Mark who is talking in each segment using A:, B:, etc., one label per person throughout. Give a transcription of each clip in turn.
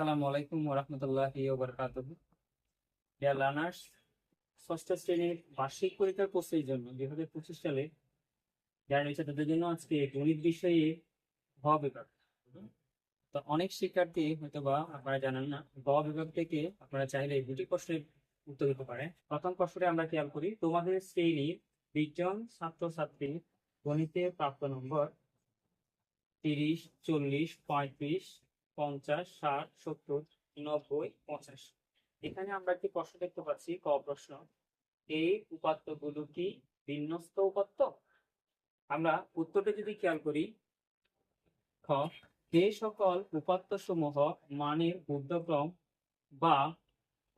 A: সালামু আলাইকুম ওরহমতুল্লাহ ওবরকাতুহ ডিয়ার লার্নার্স ষষ্ঠ শ্রেণীর বার্ষিক পরীক্ষার প্রস্তুতির জন্য দুই হাজার পঁচিশ সালে যারা রয়েছে তাদের জন্য আজকে গণিত বিষয়ে গ বিভাগ তো অনেক শিক্ষার্থী হয়তো বা আপনারা জানেন না গ বিভাগ থেকে আপনারা চাইলে দুটি প্রশ্নের উত্তর দিতে পারে প্রথম প্রশ্নটি আমরা খেয়াল করি তোমাদের শ্রেণীর বিশজন ছাত্রছাত্রী গণিতে প্রাপ্ত নম্বর তিরিশ চল্লিশ পঁয়ত্রিশ পঞ্চাশ ষাট সত্তর নব্বই পঞ্চাশ এখানে আমরা একটি প্রশ্ন দেখতে পাচ্ছি ক প্রশ্ন এই উপাত্ত গুলো কি বিন্যস্ত উপাত্ত আমরা উত্তরটা যদি খেয়াল করি খ যে সকল উপাত্ত সমূহ মানের বুদ্ধক্রম বা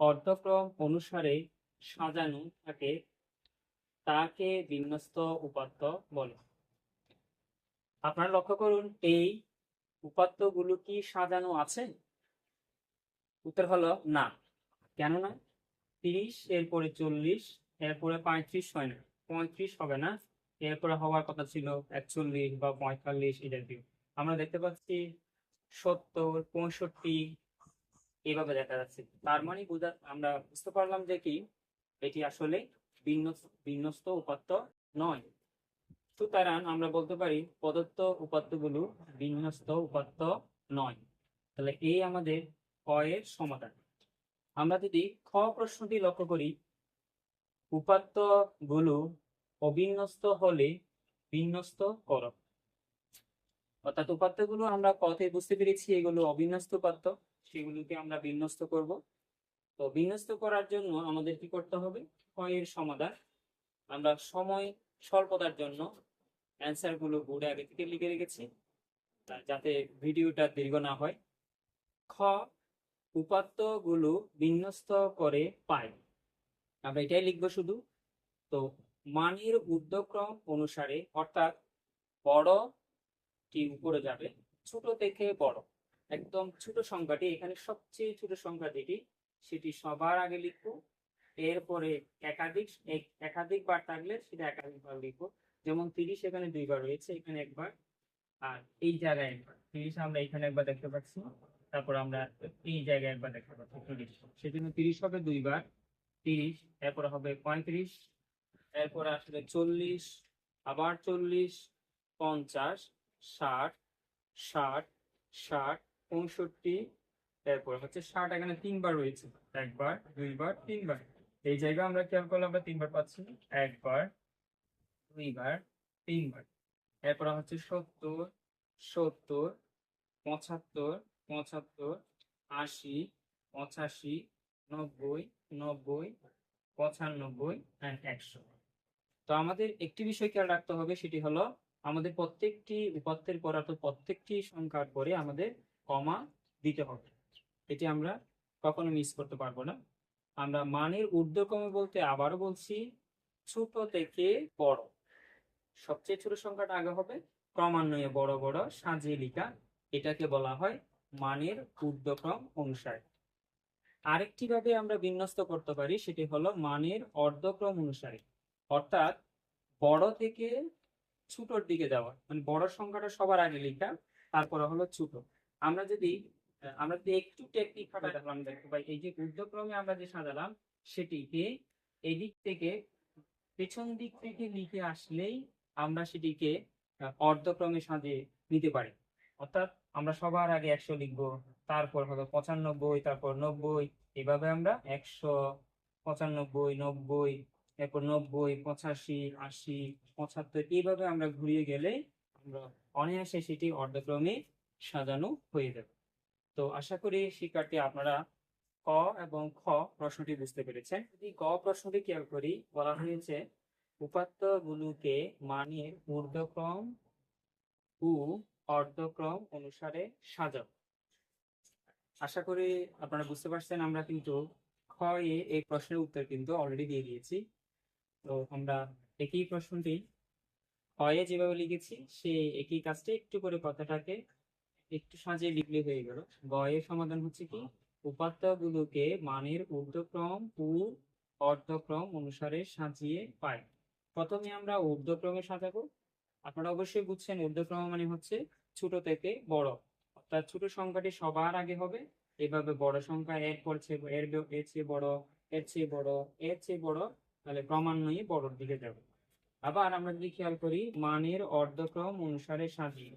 A: অর্ধক্রম অনুসারে সাজানো থাকে তাকে বিন্যস্ত উপাত্ত বলে আপনারা লক্ষ্য করুন এই উপাত্তগুলো কি সাজানো আছে উত্তর হলো না কেননা তিরিশ এরপরে চল্লিশ এরপরে পঁয়ত্রিশ হয় না পঁয়ত্রিশ হবে না এরপরে হওয়ার কথা ছিল একচল্লিশ বা পঁয়তাল্লিশ এই আমরা দেখতে পাচ্ছি সত্তর পঁয়ষট্টি এভাবে দেখা যাচ্ছে তার মানে বোঝা আমরা বুঝতে পারলাম যে কি এটি আসলে বিন্যস্ত উপাত্ত নয় সুতরাং আমরা বলতে পারি প্রদত্ত উপাত্তগুলো বিন্যস্ত উপাত্ত নয় তাহলে এই আমাদের ক এর সমাধান আমরা যদি খ প্রশ্নটি লক্ষ্য করি উপাত্তগুলো অবিন্যস্ত হলে বিন্যস্ত কর অর্থাৎ উপাত্তগুলো আমরা কথে বুঝতে পেরেছি এগুলো অবিন্যস্ত উপাত্ত সেগুলোকে আমরা বিন্যস্ত করব তো বিন্যস্ত করার জন্য আমাদের কি করতে হবে ক এর সমাধান আমরা সময় স্বল্পতার জন্য অ্যান্সার গুলো গুড আগে থেকে লিখে রেখেছি যাতে ভিডিওটা দীর্ঘ না হয় খ উপাত্ত গুলো বিন্যস্ত করে পায় আমরা এটাই লিখব শুধু তো মানের উদ্যক্রম অনুসারে অর্থাৎ বড়টি উপরে যাবে ছোট থেকে বড় একদম ছোট সংখ্যাটি এখানে সবচেয়ে ছোট সংখ্যা যেটি সেটি সবার আগে লিখবো এরপরে একাধিক একাধিকবার থাকলে সেটা একাধিকবার লিখবো যেমন তিরিশ এখানে দুইবার রয়েছে এখানে একবার আর এই জায়গায় একবার তিরিশ আমরা এখানে একবার দেখতে পাচ্ছি তারপর আমরা এই জায়গায় একবার দেখতে পাচ্ছি তিরিশ সেজন্য তিরিশ হবে দুইবার তিরিশ এরপর হবে পঁয়ত্রিশ এরপর আসলে চল্লিশ আবার চল্লিশ পঞ্চাশ ষাট ষাট ষাট পঁয়ষট্টি এরপর হচ্ছে ষাট এখানে তিনবার রয়েছে একবার দুইবার তিনবার এই জায়গা আমরা খেয়াল করলে আমরা তিনবার পাচ্ছি একবার দুইবার তিনবার এরপর হচ্ছে সত্তর সত্তর পঁচাত্তর পঁচাত্তর আশি পঁচাশি নব্বই নব্বই পঁচানব্বই অ্যান্ড একশো তো আমাদের একটি বিষয় খেয়াল রাখতে হবে সেটি হলো আমাদের প্রত্যেকটি উপাত্তের পর অর্থাৎ প্রত্যেকটি সংখ্যার পরে আমাদের কমা দিতে হবে এটি আমরা কখনো মিস করতে পারবো না আমরা মানের ঊর্ধ্বক্রমে বলতে আবারও বলছি ছোট থেকে বড় সবচেয়ে ছোট সংখ্যাটা আগে হবে ক্রমান্বয়ে বড় বড় সাজিয়ে লিখা এটাকে বলা হয় মানের ঊর্ধ্বক্রম অনুসারে আরেকটি ভাবে আমরা বিন্যস্ত করতে পারি সেটি হলো মানের অর্ধক্রম অনুসারে অর্থাৎ বড় থেকে ছোটর দিকে যাওয়া মানে বড় সংখ্যাটা সবার আগে লেখা তারপরে হলো ছোট আমরা যদি আমরা যদি একটু টেকনিক খাটাতে পারলাম দেখতে পাই এই যে ঊর্ধ্বক্রমে আমরা যে সাজালাম সেটিকে এদিক থেকে পেছন দিক থেকে লিখে আসলেই আমরা সেটিকে অর্ধক্রমে সাজে নিতে পারি অর্থাৎ আমরা সবার আগে একশো লিখবো তারপর হলো পঁচানব্বই তারপর নব্বই এভাবে আমরা একশো পঁচানব্বই নব্বই এরপর নব্বই পঁচাশি আশি পঁচাত্তর এইভাবে আমরা ঘুরিয়ে গেলে আমরা অনায়াসে সেটি অর্ধক্রমে সাজানো হয়ে যাবে তো আশা করি শিক্ষার্থী আপনারা ক এবং খ প্রশ্নটি বুঝতে পেরেছেন যদি ক প্রশ্নটি খেয়াল করি বলা হয়েছে উপাত্ত উপাত্তগুলোকে মানের ঊর্ধ্বক্রম ও অর্ধক্রম অনুসারে সাজাও আশা করি আপনারা বুঝতে পারছেন আমরা কিন্তু খ এ এই প্রশ্নের উত্তর কিন্তু অলরেডি দিয়ে দিয়েছি তো আমরা একই প্রশ্নটি এ যেভাবে লিখেছি সেই একই কাজটি একটু করে কথাটাকে একটু সাজিয়ে লিখলে হয়ে গেল গ এর সমাধান হচ্ছে কি উপাত্তগুলোকে মানের ঊর্ধ্বক্রম পুর অর্ধক্রম অনুসারে সাজিয়ে পাই প্রথমে আমরা ঊর্ধ্বক্রমে সাজাবো আপনারা অবশ্যই বুঝছেন ঊর্ধ্বক্রম মানে হচ্ছে ছোট থেকে বড় অর্থাৎ ছোট সংখ্যাটি সবার আগে হবে এভাবে বড় সংখ্যা এর পর এর এর চেয়ে বড় এর চেয়ে বড় এর চেয়ে বড় তাহলে ক্রমান্বয়ে বড়র দিকে যাবে আবার আমরা যদি খেয়াল করি মানের অর্ধক্রম অনুসারে সাজিয়ে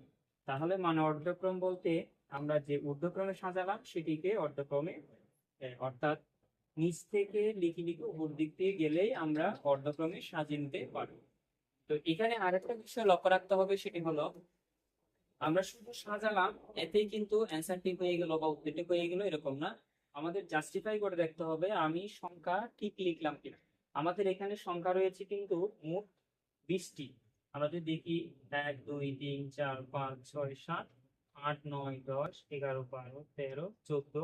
A: তাহলে মানে অর্ধক্রম বলতে আমরা যে ঊর্ধ্বক্রমে সাজালাম সেটিকে অর্ধক্রমে অর্থাৎ নিচ থেকে লিখি লিখে উপর দিক দিয়ে গেলেই আমরা অর্ধক্রমে সাজিয়ে নিতে পারব তো এখানে আরেকটা বিষয় লক্ষ্য রাখতে হবে সেটি হলো আমরা শুধু সাজালাম এতেই কিন্তু অ্যান্সারটি হয়ে গেল বা উত্তরটি হয়ে গেল এরকম না আমাদের জাস্টিফাই করে দেখতে হবে আমি সংখ্যা ঠিক লিখলাম কিনা আমাদের এখানে সংখ্যা রয়েছে কিন্তু মোট বিশটি আমরা যদি দেখি এক দুই তিন চার পাঁচ ছয় সাত আট নয় দশ এগারো বারো তেরো চোদ্দ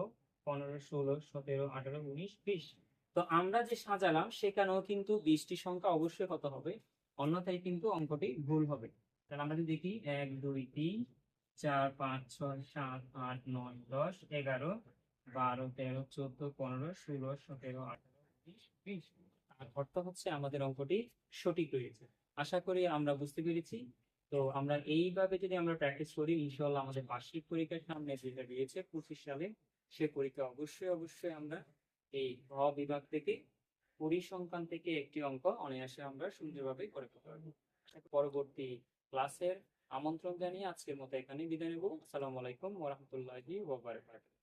A: পনেরো ষোলো সতেরো আঠারো উনিশ বিশ তো আমরা যে সাজালাম সেখানেও কিন্তু বিশটি সংখ্যা অবশ্যই কত হবে অন্যথায় কিন্তু অঙ্কটি ভুল হবে তাহলে আমরা যদি দেখি এক দুই তিন চার পাঁচ ছয় সাত আট নয় দশ এগারো বারো তেরো চোদ্দ পনেরো ষোলো সতেরো আঠারো উনিশ বিশ তার অর্থ হচ্ছে আমাদের অঙ্কটি সঠিক রয়েছে আশা করি আমরা বুঝতে পেরেছি তো আমরা এইভাবে যদি আমরা প্র্যাকটিস করি ইনশাল্লাহ আমাদের বার্ষিক পরীক্ষার সামনে যেটা দিয়েছে পঁচিশ সালে সে পরীক্ষা অবশ্যই অবশ্যই আমরা এই ভ বিভাগ থেকে পরিসংখ্যান থেকে একটি অঙ্ক অনায়াসে আমরা সুন্দরভাবে করে ফেলতে পারবো পরবর্তী ক্লাসের আমন্ত্রণ জানিয়ে আজকের মতো এখানে বিদায় নেব আসসালামু আলাইকুম ওরহামতুল্লাহি ওবরাকাতুহু